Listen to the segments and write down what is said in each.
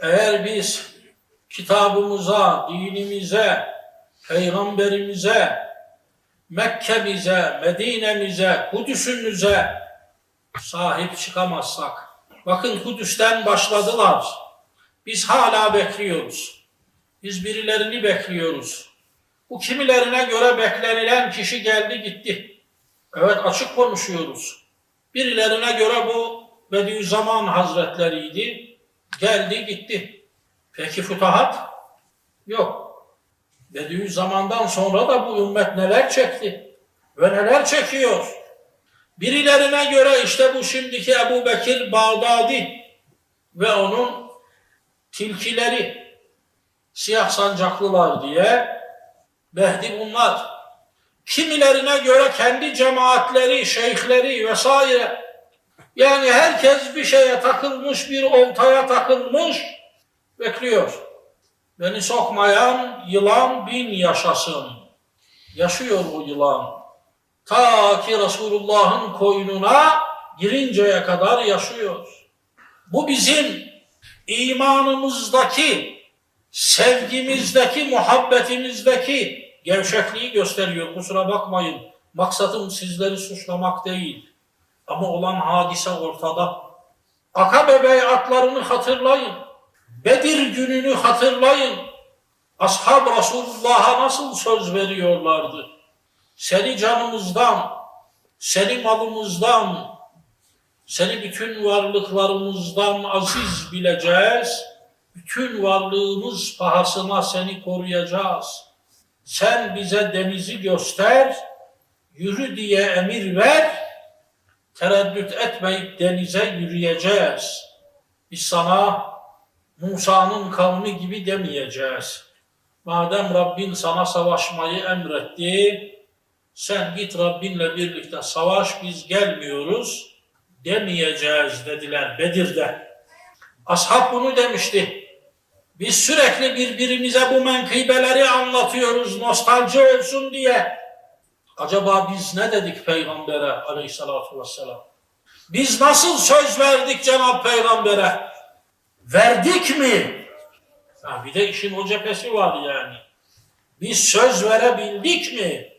Eğer biz kitabımıza, dinimize, peygamberimize, Mekke'mize, Medine'mize, Kudüs'ümüze sahip çıkamazsak, bakın Kudüs'ten başladılar. Biz hala bekliyoruz. Biz birilerini bekliyoruz. Bu kimilerine göre beklenilen kişi geldi gitti. Evet açık konuşuyoruz. Birilerine göre bu Bediüzzaman Hazretleriydi. Geldi gitti. Peki futuhat? Yok. Bediüzzaman'dan sonra da bu ümmet neler çekti ve neler çekiyor. Birilerine göre işte bu şimdiki Ebu Bekir Bağdadi ve onun tilkileri siyah sancaklılar diye Mehdi bunlar. Kimilerine göre kendi cemaatleri, şeyhleri vesaire. Yani herkes bir şeye takılmış, bir oltaya takılmış, bekliyor. Beni sokmayan yılan bin yaşasın. Yaşıyor o yılan. Ta ki Resulullah'ın koynuna girinceye kadar yaşıyor. Bu bizim imanımızdaki, sevgimizdeki, muhabbetimizdeki gevşekliği gösteriyor. Kusura bakmayın. Maksatım sizleri suçlamak değil. Ama olan hadise ortada. Akabe beyatlarını hatırlayın. Bedir gününü hatırlayın. Ashab Resulullah'a nasıl söz veriyorlardı? Seni canımızdan, seni malımızdan, seni bütün varlıklarımızdan aziz bileceğiz. Bütün varlığımız pahasına seni koruyacağız. Sen bize denizi göster, yürü diye emir ver, tereddüt etmeyip denize yürüyeceğiz. Biz sana Musa'nın kavmi gibi demeyeceğiz. Madem Rabbin sana savaşmayı emretti, sen git Rabbinle birlikte savaş, biz gelmiyoruz demeyeceğiz dediler Bedir'de. Ashab bunu demişti. Biz sürekli birbirimize bu menkıbeleri anlatıyoruz nostalji olsun diye. Acaba biz ne dedik Peygamber'e aleyhissalatu vesselam? Biz nasıl söz verdik Cenab Peygamber'e? Verdik mi? Ha, bir de işin o cephesi var yani. Biz söz verebildik mi?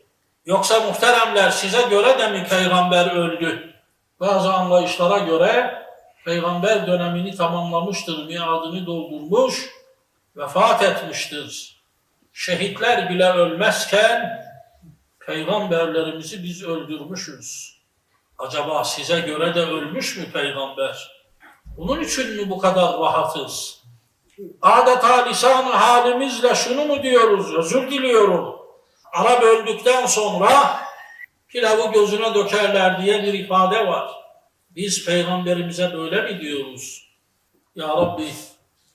Yoksa muhteremler size göre de mi peygamber öldü? Bazı anlayışlara göre peygamber dönemini tamamlamıştır, miadını doldurmuş, vefat etmiştir. Şehitler bile ölmezken peygamberlerimizi biz öldürmüşüz. Acaba size göre de ölmüş mü peygamber? Bunun için mi bu kadar rahatız? Adeta lisan halimizle şunu mu diyoruz? Özür diliyorum. Arap öldükten sonra pilavı gözüne dökerler diye bir ifade var. Biz peygamberimize böyle mi diyoruz? Ya Rabbi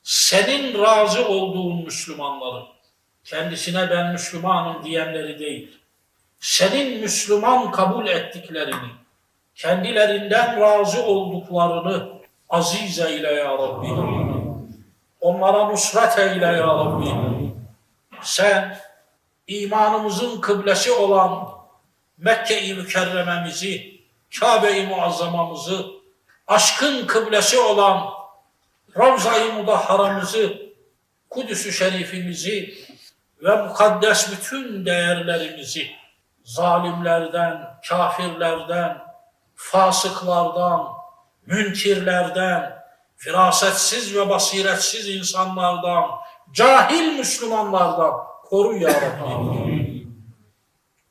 senin razı olduğun Müslümanları, kendisine ben Müslümanım diyenleri değil, senin Müslüman kabul ettiklerini, kendilerinden razı olduklarını aziz eyle ya Rabbi. Onlara nusret eyle ya Rabbi. Sen imanımızın kıblesi olan Mekke-i Mükerrememizi, Kabe-i Muazzamamızı, aşkın kıblesi olan Ravza-i Mudahharamızı, Kudüs-ü Şerifimizi ve mukaddes bütün değerlerimizi zalimlerden, kafirlerden, fasıklardan, münkirlerden, firasetsiz ve basiretsiz insanlardan, cahil Müslümanlardan koru ya Rabbi.